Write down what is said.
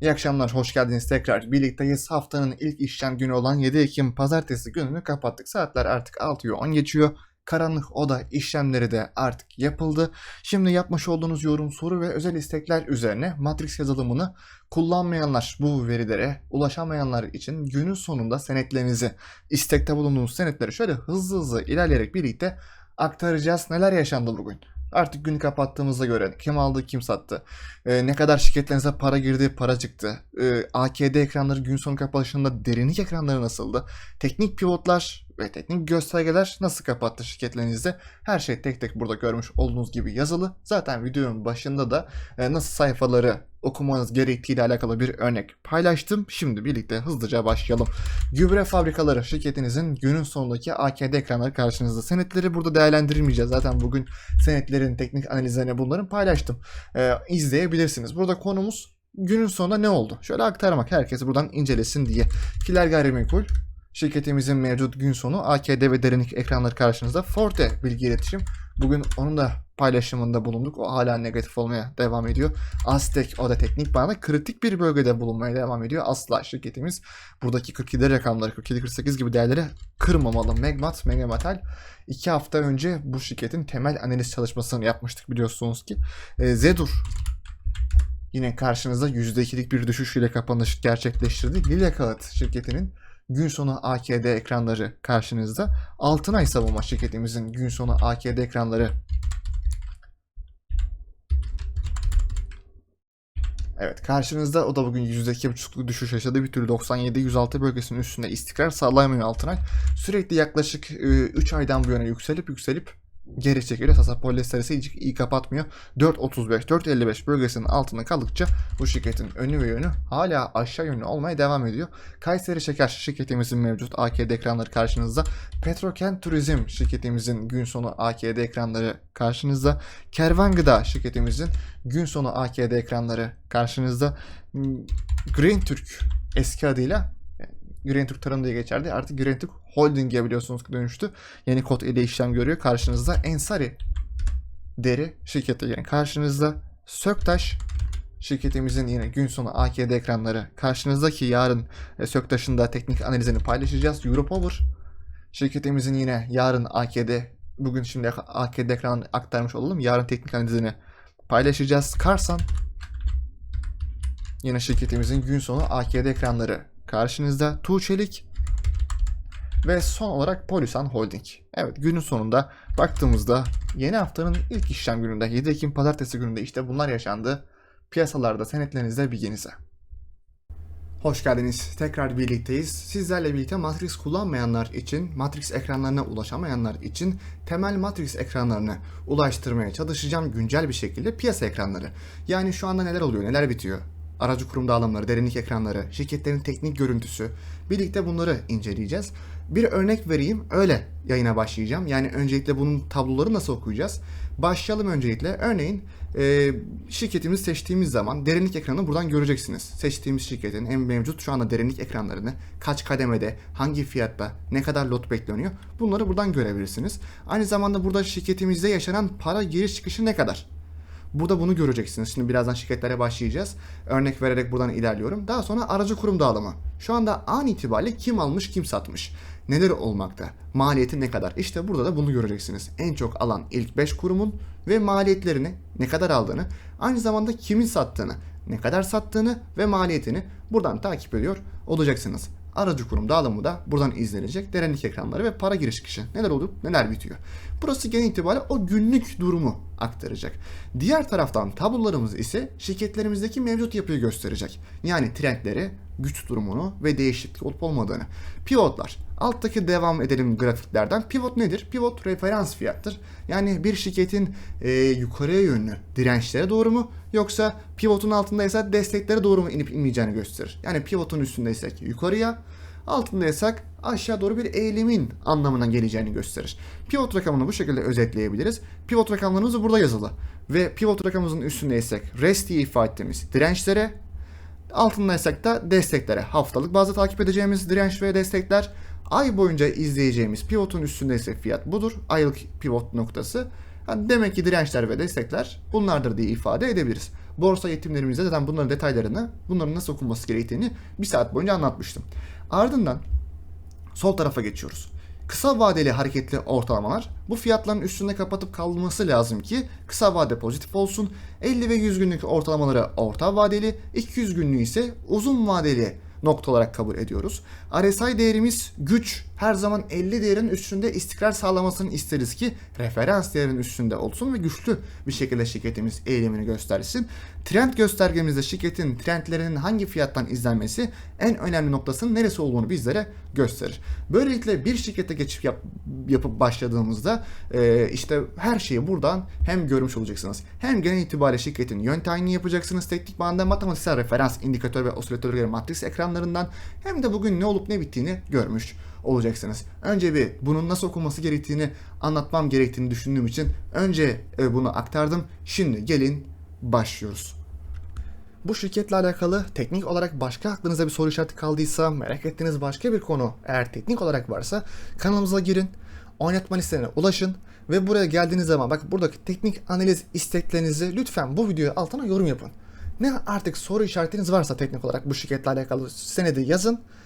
İyi akşamlar, hoş geldiniz tekrar. Birlikteyiz. Haftanın ilk işlem günü olan 7 Ekim pazartesi gününü kapattık. Saatler artık 6'yı 10 geçiyor. Karanlık oda işlemleri de artık yapıldı. Şimdi yapmış olduğunuz yorum, soru ve özel istekler üzerine Matrix yazılımını kullanmayanlar, bu verilere ulaşamayanlar için günün sonunda senetlerinizi, istekte bulunduğunuz senetleri şöyle hızlı hızlı ilerleyerek birlikte aktaracağız. Neler yaşandı bugün? Artık günü kapattığımızda göre kim aldı kim sattı. Ee, ne kadar şirketlerinize para girdi para çıktı. Ee, AKD ekranları gün sonu kapanışında derinlik ekranları nasıldı. Teknik pivotlar ve teknik göstergeler nasıl kapattı şirketlerinizde. Her şey tek tek burada görmüş olduğunuz gibi yazılı. Zaten videonun başında da e, nasıl sayfaları okumanız gerektiğiyle alakalı bir örnek paylaştım. Şimdi birlikte hızlıca başlayalım. Gübre fabrikaları şirketinizin günün sonundaki AKD ekranları karşınızda. Senetleri burada değerlendirmeyeceğiz. Zaten bugün senetlerin teknik analizlerini bunların paylaştım. Ee, izleyebilirsiniz. Burada konumuz günün sonunda ne oldu? Şöyle aktarmak herkes buradan incelesin diye. Kiler Gayrimenkul şirketimizin mevcut gün sonu AKD ve derinlik ekranları karşınızda. Forte bilgi iletişim. Bugün onun da paylaşımında bulunduk. O hala negatif olmaya devam ediyor. Aztek o da teknik bana kritik bir bölgede bulunmaya devam ediyor. Asla şirketimiz buradaki 47 rakamları 47-48 gibi değerleri kırmamalı. Megmat, Megamatel 2 hafta önce bu şirketin temel analiz çalışmasını yapmıştık biliyorsunuz ki. E, Zedur yine karşınızda %2'lik bir düşüş ile kapanış gerçekleştirdi. Lila Kağıt şirketinin gün sonu AKD ekranları karşınızda. Altınay Savunma şirketimizin gün sonu AKD ekranları Evet karşınızda o da bugün %2,5'luk düşüş yaşadı. Bir türlü 97-106 bölgesinin üstünde istikrar sağlayamıyor Altınay. Sürekli yaklaşık 3 aydan bu yana yükselip yükselip geri çekiliyor. Sasa polyester hiç iyi kapatmıyor. 4.35, 4.55 bölgesinin altında kaldıkça bu şirketin önü ve yönü hala aşağı yönlü olmaya devam ediyor. Kayseri Şeker şirketimizin mevcut AKD ekranları karşınızda. Petrokent Turizm şirketimizin gün sonu AKD ekranları karşınızda. Kervan Gıda şirketimizin gün sonu AKD ekranları karşınızda. Green Türk eski adıyla Green Türk Tarım diye geçerdi. Artık Green Türk Holding'e biliyorsunuz ki dönüştü. Yeni kod ile işlem görüyor. Karşınızda Ensari Deri şirketi yani karşınızda Söktaş şirketimizin yine gün sonu AKD ekranları karşınızdaki yarın e, Söktaş'ın da teknik analizini paylaşacağız. Europower şirketimizin yine yarın AKD bugün şimdi AKD ekranını aktarmış olalım. Yarın teknik analizini paylaşacağız. Karsan yine şirketimizin gün sonu AKD ekranları karşınızda. Tuğçelik ve son olarak Polisan Holding. Evet günün sonunda baktığımızda yeni haftanın ilk işlem gününde 7 Ekim pazartesi gününde işte bunlar yaşandı. Piyasalarda senetlerinizde bilginize. Hoş geldiniz. Tekrar birlikteyiz. Sizlerle birlikte Matrix kullanmayanlar için, Matrix ekranlarına ulaşamayanlar için temel Matrix ekranlarını ulaştırmaya çalışacağım güncel bir şekilde piyasa ekranları. Yani şu anda neler oluyor, neler bitiyor, aracı kurum dağılımları, derinlik ekranları, şirketlerin teknik görüntüsü. Birlikte bunları inceleyeceğiz. Bir örnek vereyim, öyle yayına başlayacağım. Yani öncelikle bunun tabloları nasıl okuyacağız? Başlayalım öncelikle. Örneğin e, şirketimizi seçtiğimiz zaman derinlik ekranını buradan göreceksiniz. Seçtiğimiz şirketin hem mevcut şu anda derinlik ekranlarını, kaç kademede, hangi fiyatta, ne kadar lot bekleniyor bunları buradan görebilirsiniz. Aynı zamanda burada şirketimizde yaşanan para giriş çıkışı ne kadar? Burada bunu göreceksiniz. Şimdi birazdan şirketlere başlayacağız. Örnek vererek buradan ilerliyorum. Daha sonra aracı kurum dağılımı. Şu anda an itibariyle kim almış kim satmış. Neler olmakta? Maliyeti ne kadar? İşte burada da bunu göreceksiniz. En çok alan ilk 5 kurumun ve maliyetlerini ne kadar aldığını, aynı zamanda kimin sattığını, ne kadar sattığını ve maliyetini buradan takip ediyor olacaksınız. Aracı kurum dağılımı da buradan izlenecek. Derinlik ekranları ve para giriş çıkışı. Neler olup neler bitiyor. Burası genel itibariyle o günlük durumu aktaracak. Diğer taraftan tablolarımız ise şirketlerimizdeki mevcut yapıyı gösterecek. Yani trendleri, güç durumunu ve değişiklik olup olmadığını. Pivotlar. Alttaki devam edelim grafiklerden. Pivot nedir? Pivot referans fiyattır. Yani bir şirketin e, yukarıya yönlü dirençlere doğru mu yoksa pivotun altındaysa desteklere doğru mu inip inmeyeceğini gösterir. Yani pivotun üstündeysek yukarıya, altındaysak aşağı doğru bir eğilimin anlamına geleceğini gösterir. Pivot rakamını bu şekilde özetleyebiliriz. Pivot rakamlarımız burada yazılı. Ve pivot rakamımızın üstündeysek rest diye ifade ettiğimiz dirençlere, altındaysak da desteklere. Haftalık bazda takip edeceğimiz direnç ve destekler, ay boyunca izleyeceğimiz pivotun üstündeysek fiyat budur. Aylık pivot noktası. Demek ki dirençler ve destekler bunlardır diye ifade edebiliriz. Borsa eğitimlerimizde zaten bunların detaylarını, bunların nasıl okunması gerektiğini bir saat boyunca anlatmıştım. Ardından sol tarafa geçiyoruz. Kısa vadeli hareketli ortalamalar bu fiyatların üstünde kapatıp kalması lazım ki kısa vade pozitif olsun. 50 ve 100 günlük ortalamaları orta vadeli, 200 günlüğü ise uzun vadeli nokta olarak kabul ediyoruz. RSI değerimiz güç her zaman 50 değerin üstünde istikrar sağlamasını isteriz ki referans değerinin üstünde olsun ve güçlü bir şekilde şirketimiz eğilimini göstersin. Trend göstergemizde şirketin trendlerinin hangi fiyattan izlenmesi en önemli noktasının neresi olduğunu bizlere gösterir. Böylelikle bir şirkete geçip yap, yapıp başladığımızda e, işte her şeyi buradan hem görmüş olacaksınız hem genel itibariyle şirketin yön tayini yapacaksınız teknik bağında matematiksel referans indikatör ve osilatörleri matris ekranlarından hem de bugün ne olup ne bittiğini görmüş olacaksınız. Önce bir bunun nasıl okunması gerektiğini anlatmam gerektiğini düşündüğüm için önce e, bunu aktardım. Şimdi gelin başlıyoruz. Bu şirketle alakalı teknik olarak başka aklınıza bir soru işareti kaldıysa, merak ettiğiniz başka bir konu eğer teknik olarak varsa kanalımıza girin, oynatma listelerine ulaşın ve buraya geldiğiniz zaman bak buradaki teknik analiz isteklerinizi lütfen bu videoya altına yorum yapın. Ne artık soru işaretiniz varsa teknik olarak bu şirketle alakalı senedi yazın